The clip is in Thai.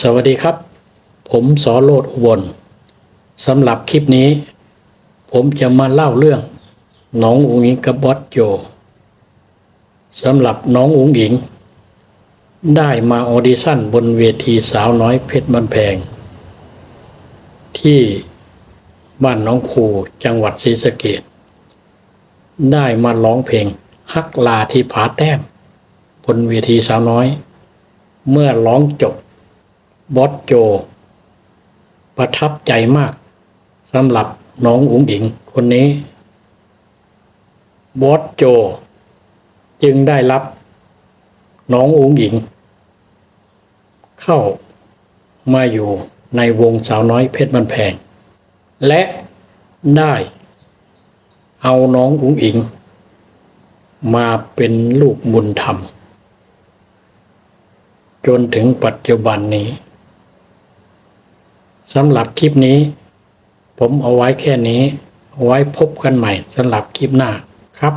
สวัสดีครับ ผมสอโรดอุบลสำหรับคลิปนี้ ผมจะมาเล่าเรื่องน้องอุ๋งอิงกับบอสโจสำหรับน้องอุ๋งอิง ได้มาออดิชั่นบนเวทีสาวน้อยเพชรบันแพง ที่บ้านน้องครูจังหวัดศรีสะเกดได้มาร้องเพลงฮักลาที่ผาแต้ม บนเวทีสาวน้อย เมื่อร้องจบ บอสโจ ประทับใจมากสำหรับน้องอุ๋งอิงคนนี้ บอสโจ จึงได้รับน้องอุ๋งอิง เข้ามาอยู่ในวงสาวน้อยเพชรมันแพง และได้เอาน้องอุ๋งอิง มาเป็นลูกบุญธรรม จนถึงปัจจุบันนี้ สำหรับคลิปนี้ ผมเอาไว้แค่นี้ เอาไว้พบกันใหม่สำหรับคลิปหน้าครับ